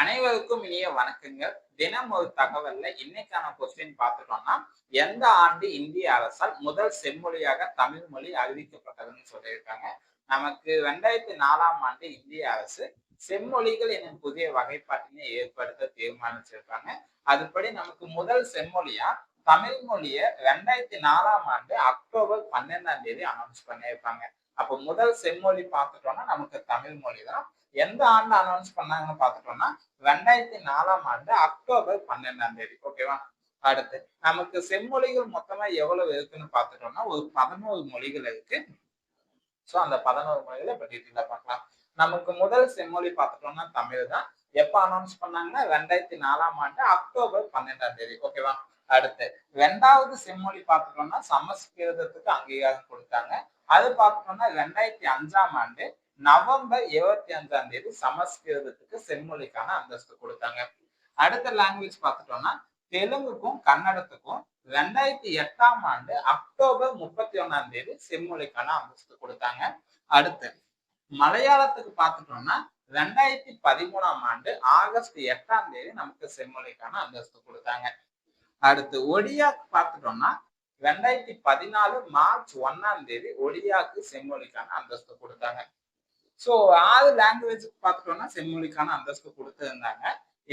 அனைவருக்கும் இனிய வணக்கங்கள். தினம் ஒரு தகவல்ல இன்னைக்கான கொஸ்டின் பார்த்துட்டோம்னா எந்த ஆண்டு இந்திய அரசால் முதல் செம்மொழியாக தமிழ் மொழி அறிவிக்கப்பட்டதுன்னு சொல்லியிருக்காங்க. நமக்கு ரெண்டாயிரத்தி நாலாம் ஆண்டு இந்திய அரசு செம்மொழிகள் எனும் புதிய வகைப்பாட்டினை ஏற்படுத்த தீர்மானிச்சிருக்காங்க. அதுபடி நமக்கு முதல் செம்மொழியா தமிழ் மொழிய ரெண்டாயிரத்தி நாலாம் ஆண்டு அக்டோபர் பன்னெண்டாம் தேதி அனௌன்ஸ் பண்ணியிருப்பாங்க அப்போ முதல் செம்மொழி பார்த்துட்டோம்னா நமக்கு தமிழ் மொழி தான் எந்த ஆண்டு அனௌன்ஸ் பண்ணாங்கன்னு பார்த்துட்டோம்னா ரெண்டாயிரத்தி நாலாம் ஆண்டு அக்டோபர் பன்னெண்டாம் தேதி. ஓகேவா அடுத்து நமக்கு செம்மொழிகள் மொத்தமா எவ்வளவு இருக்குன்னு பார்த்துட்டோம்னா ஒரு பதினோரு மொழிகள் இருக்கு. ஸோ அந்த பதினோரு மொழிகளை இப்போ டீட்டெயிலாக பார்க்கலாம். நமக்கு முதல் செம்மொழி பார்த்துட்டோம்னா தமிழ் தான் எப்போ அனௌன்ஸ் பண்ணாங்கன்னா ரெண்டாயிரத்தி நாலாம் ஆண்டு அக்டோபர் பன்னெண்டாம் தேதி. ஓகேவா அடுத்து ரெண்டாவது செம்மொழி பார்த்துட்டோம்னா சமஸ்கிருதத்துக்கு அங்கீகாரம் கொடுத்தாங்க. அது பார்த்துட்டோம்னா ரெண்டாயிரத்தி அஞ்சாம் ஆண்டு நவம்பர் இருபத்தி அஞ்சாம் தேதி சமஸ்கிருதத்துக்கு செம்மொழிக்கான அந்தஸ்து கொடுத்தாங்க. அடுத்த லாங்குவேஜ் பார்த்துட்டோம்னா தெலுங்குக்கும் கன்னடத்துக்கும் ரெண்டாயிரத்தி எட்டாம் ஆண்டு அக்டோபர் முப்பத்தி ஒன்னாம் தேதி செம்மொழிக்கான அந்தஸ்து கொடுத்தாங்க. அடுத்து மலையாளத்துக்கு பார்த்துட்டோம்னா ரெண்டாயிரத்தி பதிமூணாம் ஆண்டு ஆகஸ்ட் எட்டாம் தேதி நமக்கு செம்மொழிக்கான அந்தஸ்து கொடுத்தாங்க. அடுத்து ஒடியாக்கு பார்த்துட்டோம்னா ரெண்டாயிரத்தி பதினாலு மார்ச் ஒன்னாம் தேதி ஒடியாக்கு செம்மொழிக்கான அந்தஸ்து கொடுத்தாங்க. ஸோ ஆறு லாங்குவேஜுக்கு பார்த்துட்டோம்னா செம்மொழிக்கான அந்தஸ்து கொடுத்துருந்தாங்க.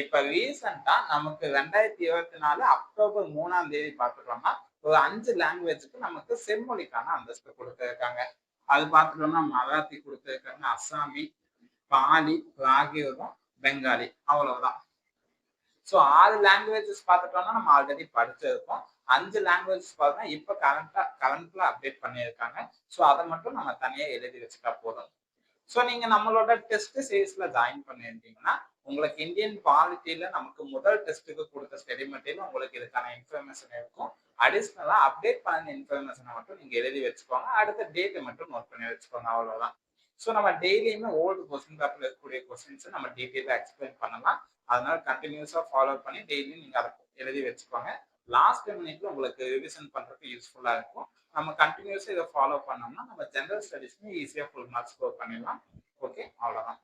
இப்ப ரீசெண்டாக நமக்கு ரெண்டாயிரத்தி இருபத்தி நாலு அக்டோபர் மூணாம் தேதி பார்த்துட்டோம்னா ஒரு அஞ்சு லாங்குவேஜுக்கு நமக்கு செம்மொழிக்கான அந்தஸ்து கொடுத்துருக்காங்க. அது பார்த்துட்டோம்னா மராத்தி கொடுத்துருக்காங்க அஸ்ஸாமி பாலி பிராகிருதம் பெங்காலி அவ்வளவுதான். ஸோ ஆறு லாங்குவேஜஸ் பார்த்துட்டோம்னா நம்ம ஆல்ரெடி படிச்சிருக்கோம். அஞ்சு லாங்குவேஜஸ் பார்த்தோம்னா இப்போ கரண்டா கரண்ட்ல அப்டேட் பண்ணியிருக்காங்க. ஸோ அதை மட்டும் நம்ம தனியாக எழுதி வச்சுட்டா போதும். ஸோ நீங்கள் நம்மளோட டெஸ்ட் சீரீஸில் ஜாயின் பண்ணியிருந்தீங்கன்னா உங்களுக்கு இந்தியன் பாலிட்டியில் நமக்கு முதல் டெஸ்ட்டுக்கு கொடுத்த ஸ்டடி மெட்டீரியல் உங்களுக்கு இதுக்கான இன்ஃபர்மேஷன் இருக்கும். அடிஷ்னலாக அப்டேட் பண்ண இன்ஃபர்மேஷனை மட்டும் நீங்கள் எழுதி வச்சுக்கோங்க. அடுத்த டேட்டை மட்டும் நோட் பண்ணி வச்சுக்கோங்க அவ்வளோதான் ஸோ நம்ம டெய்லியுமே ஓல்டு கொஸ்டின் பேப்பர் இருக்கக்கூடிய கொஸ்டின்ஸை நம்ம டீட்டெயிலாக எக்ஸ்பிளைன் பண்ணலாம். அதனால கண்டினியூஸாக ஃபாலோ பண்ணி டெய்லியும் நீங்கள் அதை எழுதி வச்சுக்கோங்க. லாஸ்ட் மினிட்ல உங்களுக்கு ரிவிஷன் பண்றதுக்கு யூஸ்ஃபுல்லா இருக்கும். நம்ம கண்டினியூஸா இதை ஃபாலோ பண்ணோம்னா நம்ம ஜென்ரல் ஸ்டடீஸ்மே ஈஸியாக ஃபுல் மார்க் ஸ்கோர் பண்ணிடலாம். ஓகே அவ்வளோதான்